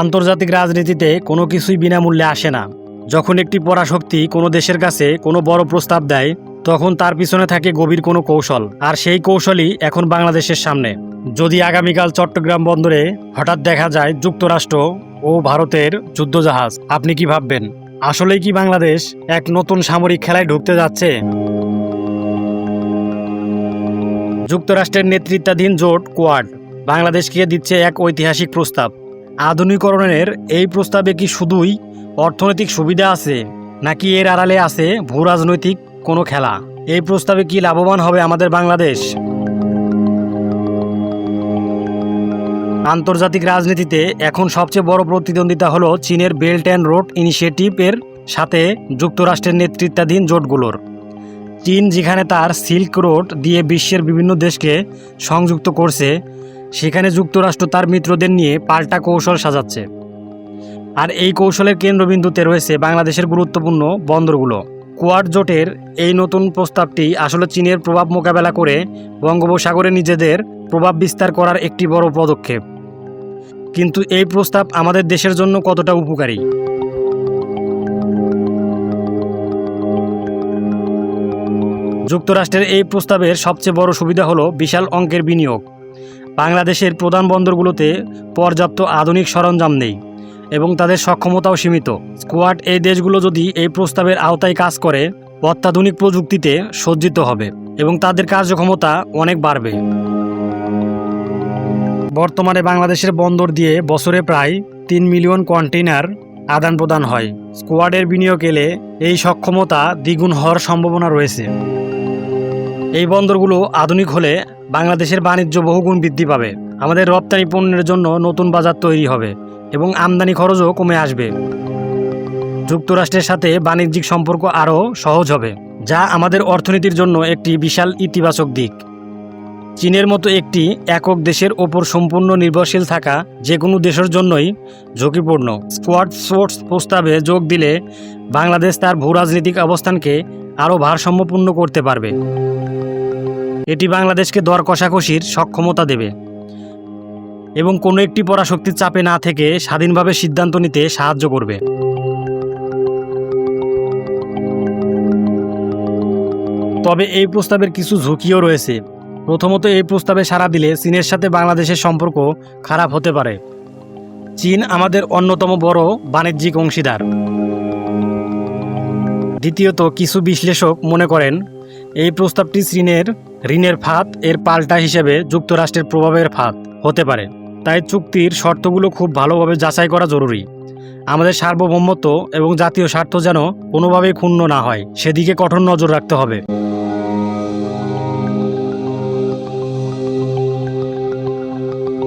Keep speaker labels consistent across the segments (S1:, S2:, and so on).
S1: আন্তর্জাতিক রাজনীতিতে কোনো কিছুই বিনামূল্যে আসে না। যখন একটি পরাশক্তি কোনো দেশের কাছে কোনো বড় প্রস্তাব দেয়, তখন তার পিছনে থাকে গভীর কোনো কৌশল, আর সেই কৌশলই এখন বাংলাদেশের সামনে। যদি আগামীকাল চট্টগ্রাম বন্দরে হঠাৎ দেখা যায় যুক্তরাষ্ট্র ও ভারতের যুদ্ধজাহাজ, আপনি কি ভাববেন? আসলেই কি বাংলাদেশ এক নতুন সামরিক খেলায় ঢুকতে যাচ্ছে? যুক্তরাষ্ট্রের নেতৃত্বাধীন জোট কোয়াড বাংলাদেশকে দিচ্ছে এক ঐতিহাসিক প্রস্তাব। আধুনিকরণের এই প্রস্তাবে কি শুধুই অর্থনৈতিক সুবিধা আছে, নাকি এর আড়ালে আছে ভূ রাজনৈতিক কোনো খেলা? এই প্রস্তাবে কি লাভবান হবে আমাদের বাংলাদেশ? আন্তর্জাতিক রাজনীতিতে এখন সবচেয়ে বড় প্রতিদ্বন্দ্বিতা হলো চীনের বেল্ট অ্যান্ড রোড ইনিশিয়েটিভের সাথে যুক্তরাষ্ট্রের নেতৃত্বাধীন জোটগুলোর। চীন যেখানে তার সিল্ক রোড দিয়ে বিশ্বের বিভিন্ন দেশকে সংযুক্ত করছে সেখানে যুক্তরাষ্ট্র তার মিত্রদের নিয়ে পাল্টা কৌশল সাজাচ্ছে। আর এই কৌশলের কেন্দ্রবিন্দুতে রয়েছে বাংলাদেশের গুরুত্বপূর্ণ বন্দরগুলো। কোয়াড জোটের এই নতুন প্রস্তাবটি আসলে চীনের প্রভাব মোকাবেলা করে বঙ্গোপসাগরে নিজেদের প্রভাব বিস্তার করার একটি বড় পদক্ষেপ। কিন্তু এই প্রস্তাব আমাদের দেশের জন্য কতটা উপকারী? যুক্তরাষ্ট্রের এই প্রস্তাবের সবচেয়ে বড় সুবিধা হলো বিশাল অঙ্কের বিনিয়োগ। বাংলাদেশের প্রধান বন্দরগুলোতে পর্যাপ্ত আধুনিক সরঞ্জাম নেই এবং তাদের সক্ষমতাও সীমিত। স্কোয়াড এই দেশগুলো যদি এই প্রস্তাবের আওতায় কাজ করে, অত্যাধুনিক প্রযুক্তিতে সজ্জিত হবে এবং তাদের কার্যক্ষমতা অনেক বাড়বে। বর্তমানে বাংলাদেশের বন্দর দিয়ে বছরে প্রায় তিন মিলিয়ন কন্টেইনার আদান প্রদান হয়। স্কোয়াডের বিনিয়োগ এলে এই সক্ষমতা দ্বিগুণ হওয়ার সম্ভাবনা রয়েছে। এই বন্দরগুলো আধুনিক হলে বাংলাদেশের বাণিজ্য বহুগুণ বৃদ্ধি পাবে। আমাদের রপ্তানি পণ্যের জন্য নতুন বাজার তৈরি হবে এবং আমদানি খরচও কমে আসবে। যুক্তরাষ্ট্রের সাথে বাণিজ্যিক সম্পর্ক আরও সহজ হবে, যা আমাদের অর্থনীতির জন্য একটি বিশাল ইতিবাচক দিক। চীনের মতো একটি একক দেশের ওপর সম্পূর্ণ নির্ভরশীল থাকা যে কোনো দেশের জন্যই ঝুঁকিপূর্ণ। স্কোয়াড স্পোর্টস প্রস্তাবে যোগ দিলে বাংলাদেশ তার ভূ রাজনৈতিক অবস্থানকে আরও ভারসাম্যপূর্ণ করতে পারবে। এটি বাংলাদেশকে দর কষাকষির সক্ষমতা দেবে। এবং কোনো একটি পরাশক্তির চাপে না থেকে স্বাধীনভাবে সিদ্ধান্ত নিতে সাহায্য করবে। তবে এই প্রস্তাবের কিছু ঝুঁকিও রয়েছে। প্রথমত, এই প্রস্তাবে সাড়া দিলে চীনের সাথে বাংলাদেশের সম্পর্ক খারাপ হতে পারে। চীন আমাদের অন্যতম বড় বাণিজ্যিক অংশীদার। দ্বিতীয়ত, কিছু বিশ্লেষক মনে করেন, এই প্রস্তাবটি চীনের ঋণের ফাঁদ এর পাল্টা হিসেবে যুক্তরাষ্ট্রের প্রভাবের ফাঁদ হতে পারে। তাই চুক্তির শর্তগুলো খুব ভালোভাবে যাচাই করা জরুরি। আমাদের সার্বভৌমত্ব এবং জাতীয় স্বার্থ যেন কোনোভাবেই ক্ষুণ্ণ না হয়, সেদিকে কঠোর নজর রাখতে হবে।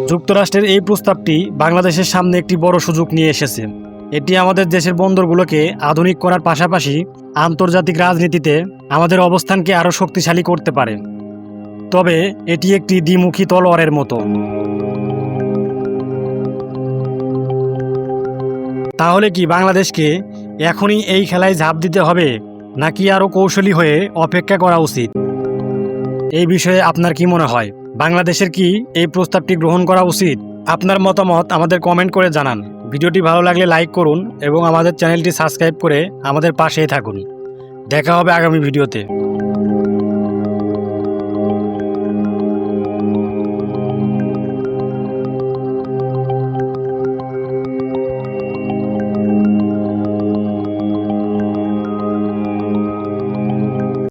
S1: যুক্তরাষ্ট্রের এই প্রস্তাবটি বাংলাদেশের সামনে একটি বড় সুযোগ নিয়ে এসেছে। এটি আমাদের দেশের বন্দরগুলোকে আধুনিক করার পাশাপাশি আন্তর্জাতিক রাজনীতিতে আমাদের অবস্থানকে আরও শক্তিশালী করতে পারে। তবে এটি একটি দ্বিমুখী তলোয়ারের মতো। তাহলে কি বাংলাদেশকে এখনই এই খেলায় ঝাঁপ দিতে হবে, নাকি আরও কৌশলী হয়ে অপেক্ষা করা উচিত? এই বিষয়ে আপনার কি মনে হয়? বাংলাদেশের কি এই প্রস্তাবটি গ্রহণ করা উচিত? আপনার মতামত আমাদের কমেন্ট করে জানান। ভিডিওটি ভালো লাগলে লাইক করুন এবং আমাদের চ্যানেলটি সাবস্ক্রাইব করে আমাদের পাশেই থাকুন। দেখা হবে আগামী ভিডিওতে।